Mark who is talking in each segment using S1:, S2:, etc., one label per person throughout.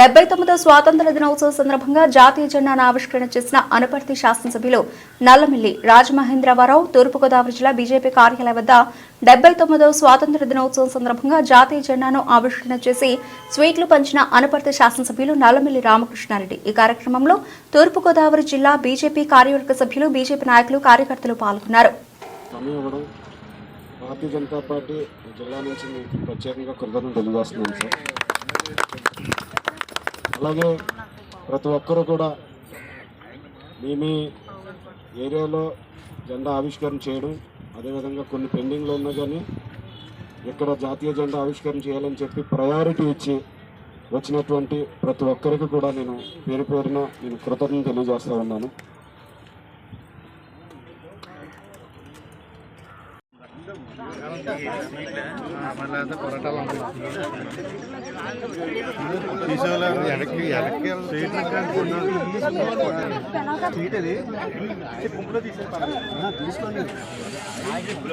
S1: డెబ్బై తొమ్మిదో స్వాతంత్ర దినోత్సవం సందర్భంగా జాతీయ జెండాను ఆవిష్కరణ చేసిన అనపర్తి శాసనసభ్యులు నల్లమిల్లి రాజమహేంద్రవరావు తూర్పుగోదావరి జిల్లా బీజేపీ కార్యాలయం వద్ద డెబ్బై తొమ్మిదో స్వాతంత్ర దినోత్సవం సందర్భంగా జాతీయ జెండాను ఆవిష్కరణ చేసి స్వీట్లు పంచిన అనపర్తి శాసనసభ్యులు నల్లమిల్లి రామకృష్ణారెడ్డి. ఈ కార్యక్రమంలో తూర్పుగోదావరి జిల్లా బీజేపీ కార్యవర్గ సభ్యులు బీజేపీ నాయకులు కార్యకర్తలు పాల్గొన్నారు.
S2: భారతీయ జనతా పార్టీ జిల్లా నుంచి ప్రత్యేకంగా కృతజ్ఞతలు తెలియజేస్తున్నాను సార్. అలాగే ప్రతి ఒక్కరూ కూడా మీ మీ ఏరియాలో జెండా ఆవిష్కరణ చేయడం అదేవిధంగా కొన్ని పెండింగ్లు ఉన్నా కానీ ఇక్కడ జాతీయ జెండా ఆవిష్కరణ చేయాలని చెప్పి ప్రయారిటీ ఇచ్చి వచ్చినటువంటి ప్రతి ఒక్కరికి కూడా నేను పేరు పేరున నేను కృతజ్ఞత తెలియజేస్తా ఉన్నాను.
S3: వెనక్కి వెనక్కి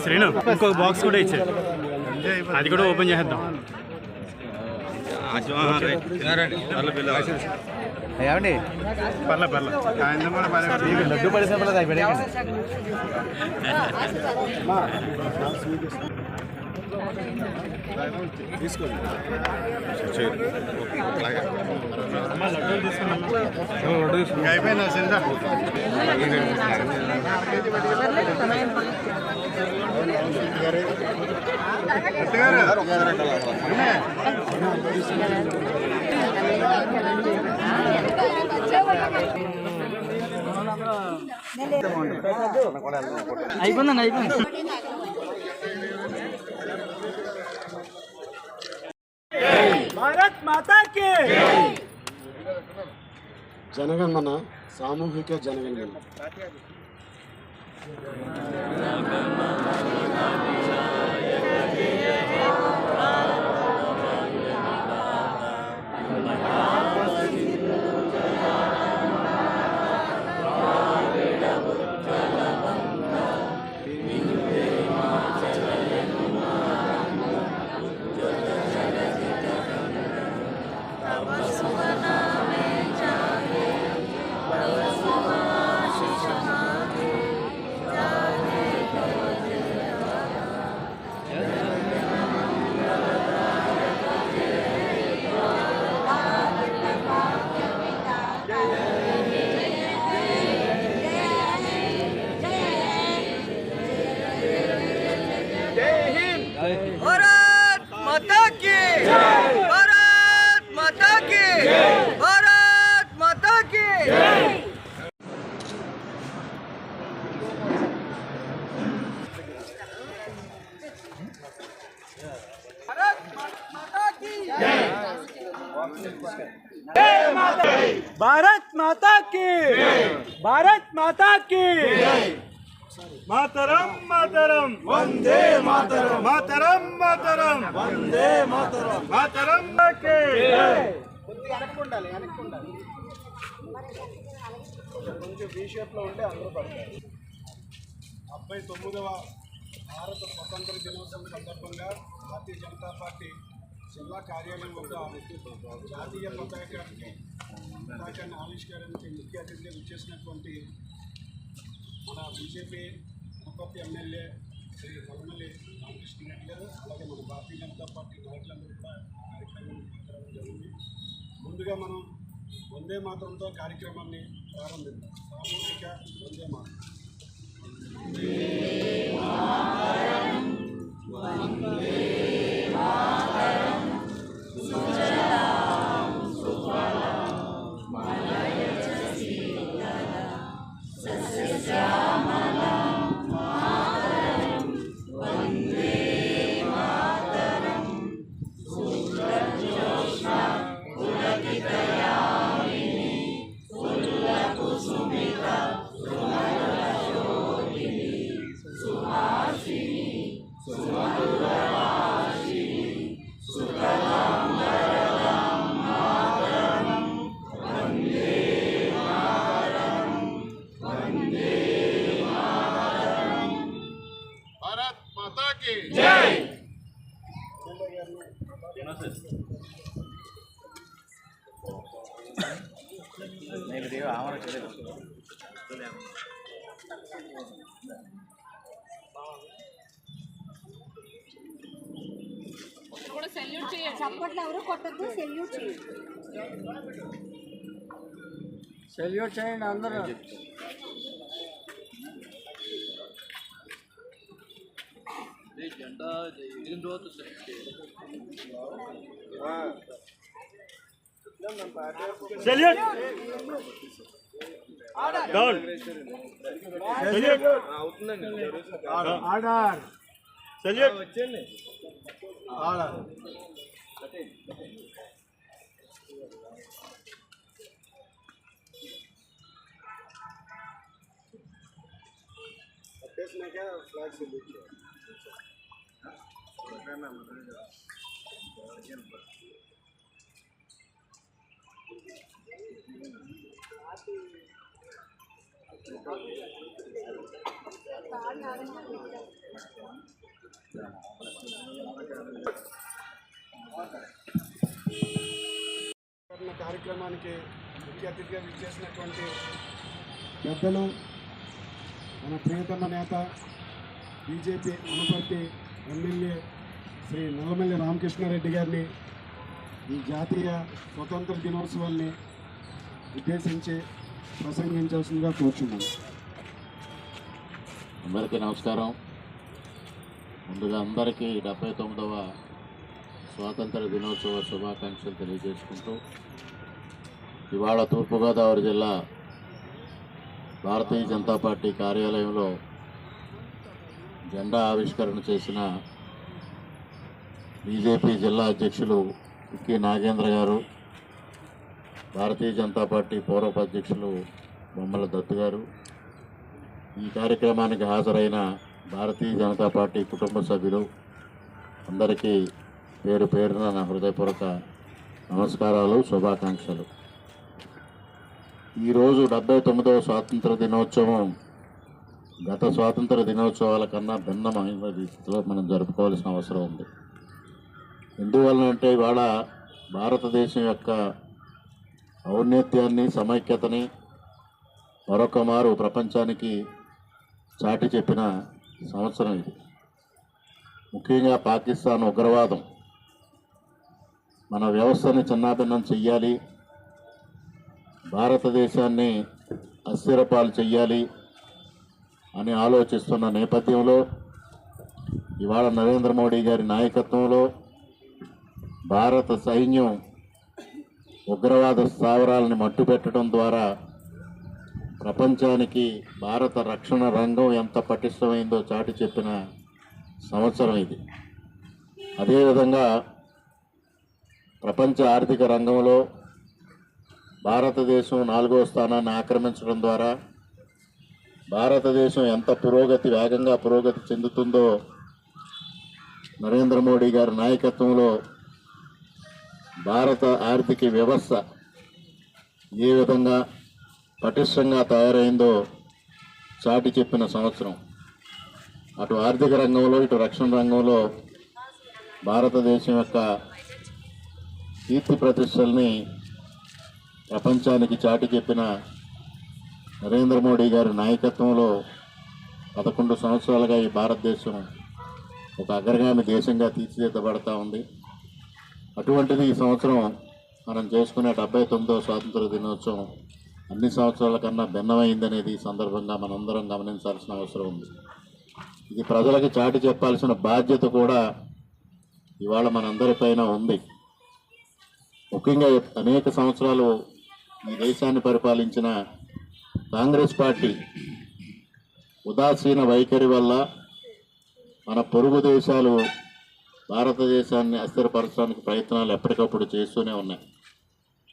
S4: శ్రీను ఇంకొక బాక్స్ కూడా ఇచ్చారు అది కూడా ఓపెన్ చేద్దాం
S3: ఏమండి?
S4: పర్లే పర్లే. సాయంత్రం కూడా పర్లే.
S3: లడ్డు పడిసినప్పుడు అది పెడేయండి
S4: ఇంకా అయిపోయిందా
S5: అయిపోయిందండి అయిపోయింది
S2: జనగణన సామూహిక జనగణన.
S5: భారత్ మాతా కి భారత్ మాతా కి
S4: మాతరం మాతరం వందే మాతరం మాతరం మాతరం వందే మాతరం మాతరం కే
S2: డెబ్బై తొమ్మిదవ భారత స్వతంత్ర దినోత్సవం సందర్భంగా భారతీయ జనతా పార్టీ జిల్లా కార్యాలయం వద్ద జాతీయ పతాకానికి పతాకాన్ని ఆవిష్కరించి ముఖ్య అతిథిగా విచ్చేసినటువంటి మన బీజేపీ ముప్పత్తి ఎమ్మెల్యే శ్రీ నల్లమల్లి రామకృష్ణ రెడ్డి గారు అలాగే మన భారతీయ జనతా పార్టీ నాయకులందరూ కూడా కార్యక్రమం పాల్గొనడం జరిగింది. ముందుగా మనం వందే మాత్రంతో కార్యక్రమాన్ని ప్రారంభిద్దాం. సామూహిక వందే మాత్రం. భారత్ జై!
S6: చప్పట్లు ఎవరు కొట్టద్దు సెల్యూట్ చేయండి.
S5: సెల్యూట్ చేయండి అందరూ.
S4: Salute down salute
S5: order
S4: salute
S2: కట్టేసినాక flag salute చేయాలి ఉన్న కార్యక్రమానికి ముఖ్య అతిథిగా విచ్చేసినటువంటి పెద్దలు మన ప్రియతమ నేత బీజేపీ అనుపర్తి ఎమ్మెల్యే శ్రీ నల్లమల్లి రామకృష్ణారెడ్డి గారిని ఈ జాతీయ స్వతంత్ర దినోత్సవాన్ని ఉద్దేశించి ప్రసంగించాల్సిందిగా కోరుచున్నాను.
S7: అందరికీ నమస్కారం. ముందుగా అందరికీ డెబ్బై తొమ్మిదవ స్వాతంత్ర దినోత్సవ శుభాకాంక్షలు తెలియజేసుకుంటూ ఇవాళ తూర్పుగోదావరి జిల్లా భారతీయ జనతా పార్టీ కార్యాలయంలో జెండా ఆవిష్కరణ చేసిన బీజేపీ జిల్లా అధ్యక్షులు కి నాగేంద్ర గారు భారతీయ జనతా పార్టీ పూర్వపాధ్యక్షులు బొమ్మల దత్తు గారు. ఈ కార్యక్రమానికి హాజరైన భారతీయ జనతా పార్టీ కుటుంబ సభ్యులు అందరికీ పేరు పేరున నా హృదయపూర్వక నమస్కారాలు శుభాకాంక్షలు. ఈరోజు డెబ్బై తొమ్మిదవ స్వాతంత్ర దినోత్సవం గత స్వాతంత్ర దినోత్సవాల కన్నా భిన్నమైన రీతిలో మనం జరుపుకోవాల్సిన అవసరం ఉంది. ఎందువలనంటే ఇవాళ భారతదేశం యొక్క ఔన్నత్యాన్ని సమైక్యతని మరొక మారు ప్రపంచానికి చాటి చెప్పిన సంవత్సరం ఇది. ముఖ్యంగా పాకిస్తాన్ ఉగ్రవాదం. మన వ్యవస్థని చిన్నాభిన్నం చెయ్యాలి. భారతదేశాన్ని అస్థిరపాలు చెయ్యాలి అని ఆలోచిస్తున్న నేపథ్యంలో ఇవాళ నరేంద్ర మోడీ గారి నాయకత్వంలో భారత సైన్యం ఉగ్రవాద స్థావరాలని మట్టుపెట్టడం ద్వారా ప్రపంచానికి భారత రక్షణ రంగం ఎంత పటిష్టమైందో చాటి చెప్పిన సంవత్సరం ఇది. అదేవిధంగా ప్రపంచ ఆర్థిక రంగంలో భారతదేశం నాలుగో స్థానాన్ని ఆక్రమించడం ద్వారా భారతదేశం ఎంత పురోగతి వేగంగా పురోగతి చెందుతుందో నరేంద్ర మోడీ గారి నాయకత్వంలో భారత ఆర్థిక వ్యవస్థ ఏ విధంగా పటిష్టంగా తయారైందో చాటి చెప్పిన సంవత్సరం. అటు ఆర్థిక రంగంలో ఇటు రక్షణ రంగంలో భారతదేశం యొక్క కీర్తి ప్రతిష్టల్ని ప్రపంచానికి చాటి చెప్పిన నరేంద్ర మోడీ గారి నాయకత్వంలో పదకొండు సంవత్సరాలుగా ఈ భారతదేశం ఒక అగ్రగామి దేశంగా తీర్చిదిద్దబడతా ఉంది. అటువంటిది ఈ సంవత్సరం మనం చేసుకునే డెబ్బై తొమ్మిదవ స్వాతంత్ర దినోత్సవం అన్ని సంవత్సరాల కన్నా భిన్నమైందనేది ఈ సందర్భంగా మనందరం గమనించాల్సిన అవసరం ఉంది. ఇది ప్రజలకు చాటి చెప్పాల్సిన బాధ్యత కూడా ఇవాళ మనందరిపైన ఉంది. ముఖ్యంగా అనేక సంవత్సరాలు ఈ దేశాన్ని పరిపాలించిన కాంగ్రెస్ పార్టీ ఉదాసీన వైఖరి వల్ల మన పొరుగు దేశాలు భారతదేశాన్ని అస్థిరపరచడానికి ప్రయత్నాలు ఎప్పటికప్పుడు చేస్తూనే ఉన్నాయి.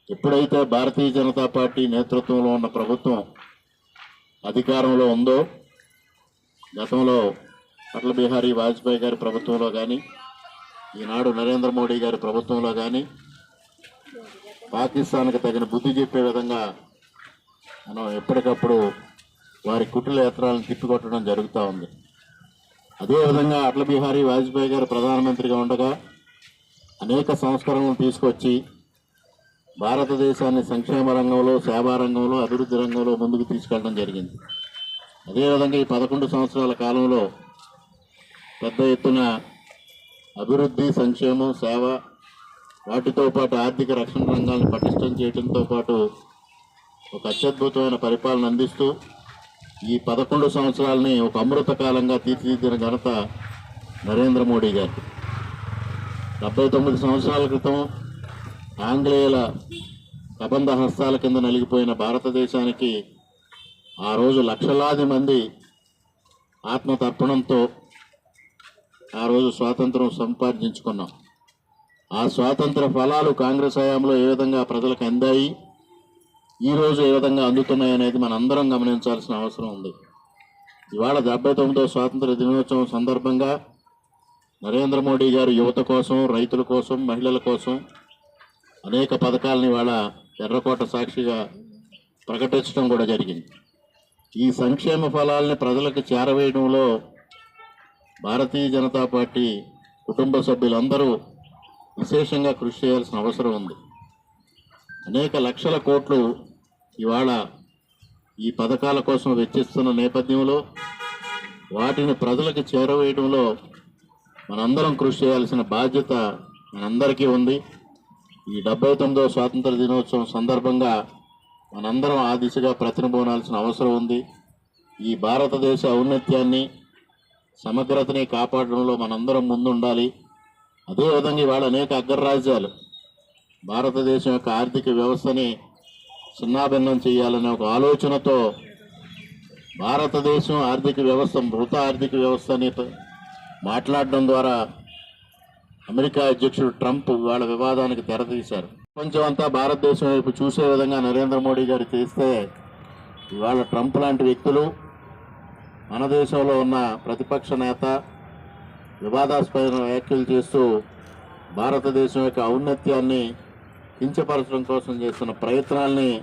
S7: ఎప్పుడైతే భారతీయ జనతా పార్టీ నేతృత్వంలో ఉన్న ప్రభుత్వం అధికారంలో ఉందో గతంలో అటల్ బిహారీ వాజ్పేయి గారి ప్రభుత్వంలో కానీ ఈనాడు నరేంద్ర మోడీ గారి ప్రభుత్వంలో కానీ పాకిస్తాన్కి తగిన బుద్ధి చెప్పే విధంగా మనం ఎప్పటికప్పుడు వారి కుట్రల యత్నాలను తిప్పికొట్టడం జరుగుతూ ఉంది. అదేవిధంగా అటల్ బిహారీ వాజ్పేయి గారు ప్రధానమంత్రిగా ఉండగా అనేక సంస్కరణలు తీసుకొచ్చి భారతదేశాన్ని సంక్షేమ రంగంలో సేవా రంగంలో అభివృద్ధి రంగంలో ముందుకు తీసుకెళ్ళడం జరిగింది. అదేవిధంగా ఈ పదకొండు సంవత్సరాల కాలంలో పెద్ద ఎత్తున అభివృద్ధి సంక్షేమం సేవ వాటితో పాటు ఆర్థిక రక్షణ రంగాలను పటిష్టం చేయడంతో పాటు ఒక అత్యద్భుతమైన పరిపాలన అందిస్తూ ఈ పదకొండు సంవత్సరాలని ఒక అమృత కాలంగా తీర్చిదిద్దిన ఘనత నరేంద్ర మోడీ గారు డెబ్బై తొమ్మిది సంవత్సరాల క్రితం ఆంగ్లేయుల కబంధ హస్తాల కింద నలిగిపోయిన భారతదేశానికి ఆ రోజు లక్షలాది మంది ఆత్మతర్పణంతో ఆ రోజు స్వాతంత్రం సంపాదించుకున్నాం. ఆ స్వాతంత్ర ఫలాలు కాంగ్రెస్ హయాంలో ఏ విధంగా ప్రజలకు అందాయి? ఈ రోజు ఏ విధంగా అందుతున్నాయి అనేది మనందరం గమనించాల్సిన అవసరం ఉంది. ఇవాళ డెబ్బై తొమ్మిదో స్వాతంత్ర దినోత్సవం సందర్భంగా నరేంద్ర మోడీ గారు యువత కోసం రైతుల కోసం మహిళల కోసం అనేక పథకాలను ఇవాళ ఎర్రకోట సాక్షిగా ప్రకటించడం కూడా జరిగింది. ఈ సంక్షేమ ఫలాల్ని ప్రజలకు చేరవేయడంలో భారతీయ జనతా పార్టీ కుటుంబ సభ్యులందరూ విశేషంగా కృషి చేయాల్సిన అవసరం ఉంది. అనేక లక్షల కోట్లు ఇవాళ ఈ పథకాల కోసం వెచ్చిస్తున్న నేపథ్యంలో వాటిని ప్రజలకు చేరవేయడంలో మనందరం కృషి చేయాల్సిన బాధ్యత మనందరికీ ఉంది. ఈ డెబ్బై తొమ్మిదవ స్వాతంత్ర దినోత్సవం సందర్భంగా మనందరం ఆ దిశగా ప్రతినబోనాల్సిన అవసరం ఉంది. ఈ భారతదేశ ఔన్నత్యాన్ని సమగ్రతని కాపాడడంలో మనందరం ముందుండాలి. అదేవిధంగా ఇవాళ అనేక అగ్రరాజ్యాలు భారతదేశం యొక్క ఆర్థిక వ్యవస్థని సున్నాభిన్నం చేయాలనే ఒక ఆలోచనతో భారతదేశం ఆర్థిక వ్యవస్థ మృత ఆర్థిక వ్యవస్థని మాట్లాడడం ద్వారా అమెరికా అధ్యక్షుడు ట్రంప్ వాళ్ళ వివాదానికి తెరతీశారు. ప్రపంచం అంతా భారతదేశం వైపు చూసే విధంగా నరేంద్ర మోడీ గారు చేస్తే ఇవాళ ట్రంప్ లాంటి వ్యక్తులు మన దేశంలో ఉన్న ప్రతిపక్ష నేత వివాదాస్పద వ్యాఖ్యలు చేస్తూ భారతదేశం యొక్క ఔన్నత్యాన్ని కించపరచడం కోసం చేస్తున్న ప్రయత్నాల్ని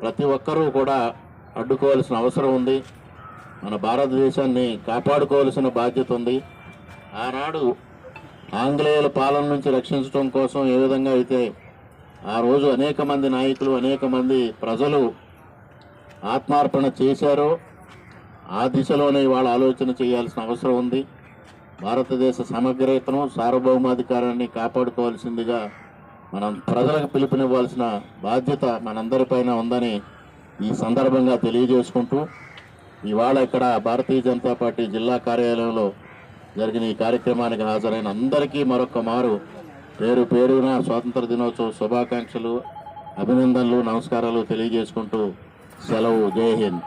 S7: ప్రతి ఒక్కరూ కూడా అడ్డుకోవాల్సిన అవసరం ఉంది. మన భారతదేశాన్ని కాపాడుకోవాల్సిన బాధ్యత ఉంది. ఆనాడు ఆంగ్లేయుల పాలన నుంచి రక్షించడం కోసం ఏ విధంగా అయితే ఆ రోజు అనేక మంది నాయకులు అనేక మంది ప్రజలు ఆత్మార్పణ చేశారో ఆ దిశలోనే ఇవాళ ఆలోచన చేయాల్సిన అవసరం ఉంది. భారతదేశ సమగ్రతను సార్వభౌమాధికారాన్ని కాపాడుకోవాల్సిందిగా మనం ప్రజలకు పిలుపునివ్వాల్సిన బాధ్యత మనందరిపైన ఉందని ఈ సందర్భంగా తెలియజేసుకుంటూ ఇవాళ ఇక్కడ భారతీయ జనతా పార్టీ జిల్లా కార్యాలయంలో జరిగిన ఈ కార్యక్రమానికి హాజరైన అందరికీ మరొక మారు. పేరు పేరున స్వాతంత్ర దినోత్సవ శుభాకాంక్షలు అభినందనలు నమస్కారాలు తెలియజేసుకుంటూ సెలవు. జై హింద్.